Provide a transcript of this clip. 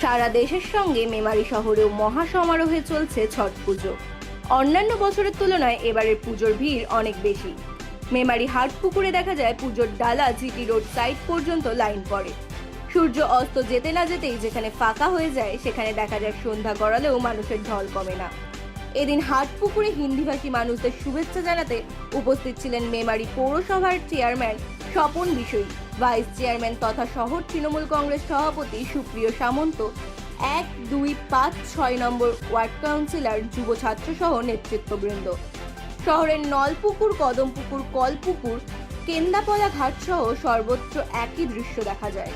সারা দেশের সঙ্গে মেমারি শহরেও মহা সমারোহে চলছে ছট পুজো। অন্যান্য বছরের তুলনায় এবারের পুজোর ভিড় অনেক বেশি। মেমারি হাট পুকুরে দেখা যায় পুজোর ডালা জিটি রোড সাইড পর্যন্ত লাইন পড়ে। সূর্য অস্ত যেতে না যেতেই যেখানে ফাঁকা হয়ে যায়, সেখানে দেখা যায় সন্ধ্যা গড়ালেও মানুষের ঢল কমে না। এদিন হাট পুকুরে হিন্দিভাষী মানুষদের শুভেচ্ছা জানাতে উপস্থিত ছিলেন মেমারি পৌরসভার chairman Swapan Bishayee. Vice chairman তথা শহর তৃণমূল কংগ্রেস সভাপতি সুপ্রিয় সামন্ত, এক, দুই, পাঁচ, ছয় নম্বর ওয়ার্ড কাউন্সিলর, যুব ছাত্রসহ নেতৃত্ববৃন্দ। শহরের নলপুকুর, কদমপুকুর, কলপুকুর কেন্দাপলা ঘাট সহ সর্বত্র একই দৃশ্য দেখা যায়।